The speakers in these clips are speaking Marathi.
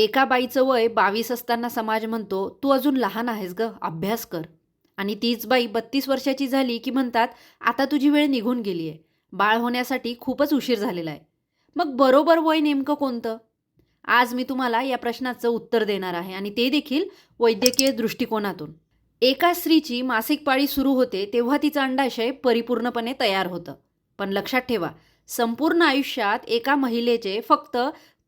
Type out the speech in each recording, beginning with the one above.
एका बाईचं वय बावीस असताना समाज म्हणतो तू अजून लहान आहेस ग अभ्यास कर. आणि तीच बाई बत्तीस वर्षाची झाली की म्हणतात आता तुझी वेळ निघून गेली आहे. बाळ होण्यासाठी खूपच उशीर झालेला आहे. मग बरोबर वय नेमकं कोणतं? आज मी तुम्हाला या प्रश्नाचं उत्तर देणार आहे आणि ते देखील वैद्यकीय दृष्टिकोनातून. एका स्त्रीची मासिक पाळी सुरू होते तेव्हा तिचं अंडाशय परिपूर्णपणे तयार होतं. पण लक्षात ठेवा संपूर्ण आयुष्यात एका महिलेचे फक्त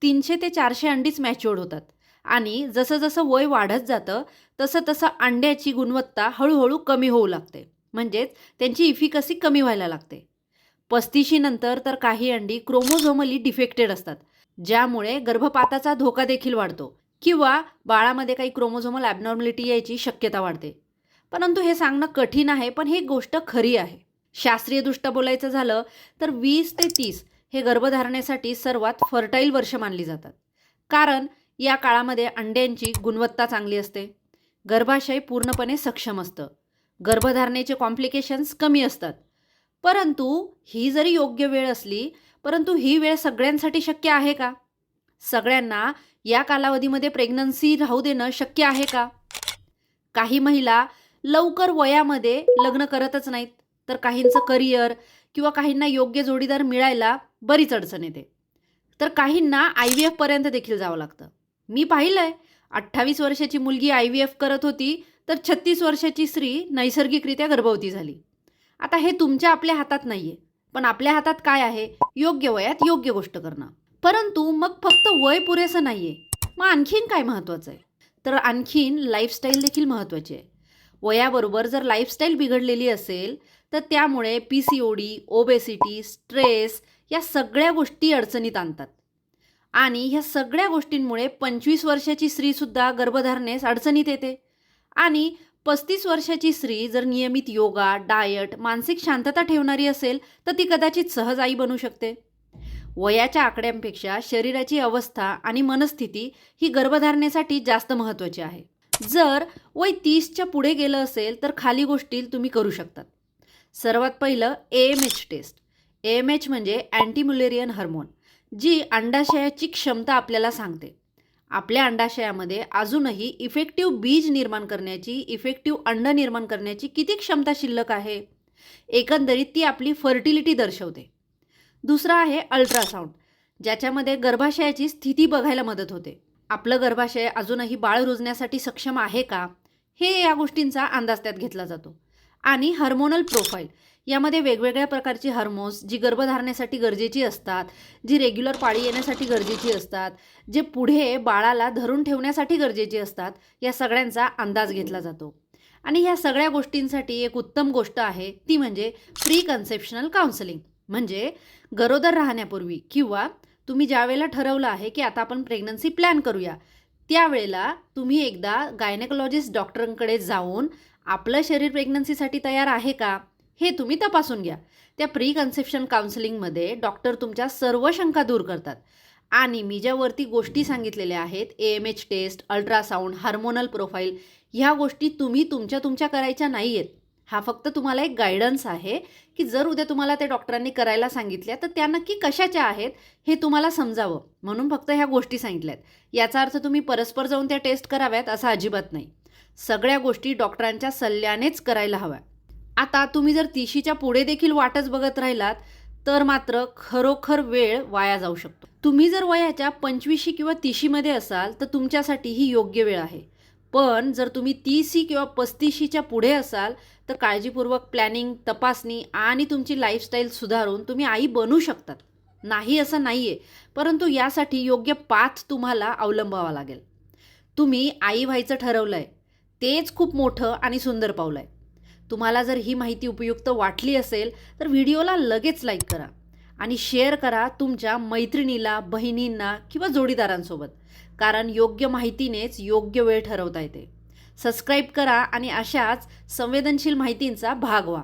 तीनशे ते चारशे अंडीच मॅच्युअर्ड होतात. आणि जसं जसं वय वाढत जातं तसं तसं अंड्याची गुणवत्ता हळूहळू कमी होऊ लागते. म्हणजेच त्यांची इफिकसी कमी व्हायला लागते. पस्तीशीनंतर तर काही अंडी क्रोमोझोमली डिफेक्टेड असतात ज्यामुळे गर्भपाताचा धोका देखील वाढतो किंवा बाळामध्ये काही क्रोमोझोमल ॲबनॉर्मलिटी यायची शक्यता वाढते. परंतु हे सांगणं कठीण आहे पण ही गोष्ट खरी आहे. शास्त्रीयदृष्ट्या बोलायचं झालं तर वीस ते तीस हे गर्भधारणेसाठी सर्वात फर्टाईल वर्ष मानली जातात. कारण या काळामध्ये अंड्यांची गुणवत्ता चांगली असते. गर्भाशय पूर्णपणे सक्षम असतं. गर्भधारणेचे कॉम्प्लिकेशन्स कमी असतात. परंतु ही जरी योग्य वेळ असली परंतु ही वेळ सगळ्यांसाठी शक्य आहे का? सगळ्यांना या कालावधीमध्ये प्रेग्नन्सी राहू देणं शक्य आहे का? काही महिला लवकर वयामध्ये लग्न करतच नाहीत. तर काहींचं करिअर किंवा काहींना योग्य जोडीदार मिळायला बरीच अडचण येते. तर काहींना आय व्ही एफपर्यंत देखील जावं लागतं. मी पाहिलं आहे अठ्ठावीस वर्षाची मुलगी आय व्ही एफ करत होती तर छत्तीस वर्षाची स्त्री नैसर्गिकरित्या गर्भवती झाली. आता हे तुमच्या आपल्या हातात नाही आहे पण आपल्या हातात काय आहे? योग्य वयात योग्य गोष्ट करणं. परंतु मग फक्त वय पुरेसं नाही आहे मग आणखीन काय महत्त्वाचं आहे? तर आणखीन लाईफस्टाईल देखील महत्त्वाची आहे. वयाबरोबर जर लाईफस्टाईल बिघडलेली असेल तर त्यामुळे P C O D obesity stress या सगळ्या गोष्टी अडचणीत आणतात. आणि ह्या सगळ्या गोष्टींमुळे पंचवीस वर्षाची स्त्रीसुद्धा गर्भधारणेस अडचणीत येते. आणि पस्तीस वर्षाची स्त्री जर नियमित योगा डायट मानसिक शांतता ठेवणारी असेल तर ती कदाचित सहज आई बनू शकते. वयाच्या आकड्यांपेक्षा शरीराची अवस्था आणि मनस्थिती ही गर्भधारणेसाठी जास्त महत्त्वाची आहे. जर वय तीसच्या पुढे गेलं असेल तर खाली गोष्टी तुम्ही करू शकतात. सर्वात पहिलं A M H test A M H म्हणजे अँटीमुलेरियन हार्मोन जी अंडाशयाची क्षमता आपल्याला सांगते. आपल्या अंडाशयामध्ये अजूनही इफेक्टिव्ह बीज निर्माण करण्याची इफेक्टिव्ह अंड निर्माण करण्याची किती क्षमता शिल्लक आहे? एकंदरीत ती आपली फर्टिलिटी दर्शवते. दुसरं आहे अल्ट्रासाऊंड ज्याच्यामध्ये गर्भाशयाची स्थिती बघायला मदत होते. आपलं गर्भाशय अजूनही बाळ रुजण्यासाठी सक्षम आहे का? हे या गोष्टींचा अंदाज त्यात घेतला जातो. आणि हार्मोनल प्रोफाईल यामध्ये वेगवेगळ्या प्रकारची हार्मोन्स जी गर्भधारणेसाठी गरजेची असतात जी रेग्युलर पाळी येण्यासाठी गरजेची असतात जे पुढे बाळाला धरून ठेवण्यासाठी गरजेची असतात या सगळ्यांचा अंदाज घेतला जातो. आणि ह्या सगळ्या गोष्टींसाठी एक उत्तम गोष्ट आहे ती म्हणजे प्री कन्सेप्शनल काउन्सिलिंग. म्हणजे गरोदर राहण्यापूर्वी किंवा तुम्ही ज्यावेळेला ठरवलं आहे की आता आपण प्रेग्नन्सी प्लॅन करूया त्यावेळेला तुम्ही एकदा गायनेकोलॉजिस्ट डॉक्टरांकडे जाऊन आपलं शरीर प्रेग्नन्सीसाठी तयार आहे का? हे तुम्ही तपासून घ्या. त्या प्री कन्सेप्शन काउन्सिलिंगमध्ये डॉक्टर तुमच्या सर्व शंका दूर करतात. आणि मी ज्यावरती गोष्टी सांगितलेल्या आहेत A M H test ultrasound hormonal profile ह्या गोष्टी तुम्ही तुमच्या तुमच्या करायच्या नाही आहेत हा फक्त तुम्हाला एक गायडन्स आहे की जर उद्या तुम्हाला ते डॉक्टरांनी करायला सांगितल्या तर त्या नक्की कशाच्या आहेत हे तुम्हाला समजावं. म्हणून फक्त ह्या गोष्टी सांगितल्यात. याचा अर्थ तुम्ही परस्पर जाऊन त्या टेस्ट कराव्यात असं अजिबात नाही. सगळ्या गोष्टी डॉक्टरांच्या सल्ल्यानेच करायला हव्या आता तुम्ही जर तिशीच्या पुढे देखील वाटच बघत राहिलात तर मात्र खरोखर वेळ वाया जाऊ शकतो. तुम्ही जर वयाच्या पंचवीशी किंवा तिशीमध्ये असाल तर तुमच्यासाठी ही योग्य वेळ आहे. पण जर तुम्ही तीसी किंवा पस्तीशीच्या पुढे असाल तर काळजीपूर्वक प्लॅनिंग तपासणी आणि तुमची लाईफस्टाईल सुधारून तुम्ही आई बनू शकतात. नाही असं नाही आहे परंतु यासाठी योग्य पाथ तुम्हाला अवलंबावा लागेल. तुम्ही आई व्हायचं ठरवलं आहे तेच खूप मोठं आणि सुंदर पाऊल आहे. तुम्हाला जर ही माहिती उपयुक्त वाटली असेल तर व्हिडिओला लगेच लाईक करा आणि शेअर करा तुमच्या मैत्रिणीला बहिणींना किंवा जोडीदारांसोबत कारण योग्य माहितीनेच योग्य वेळ ठरवता येते. सबस्क्राईब करा आणि अशाच संवेदनशील माहितींचा भाग व्हा.